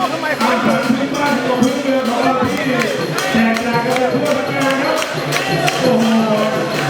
อกทำไมครัแจกจากกันเพื่อพัฒนาครับโอ้โห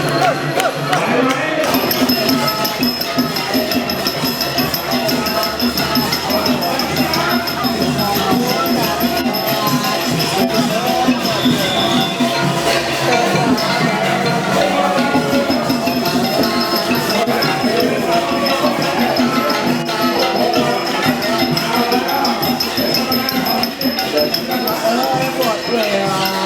เออปวดเลยอะ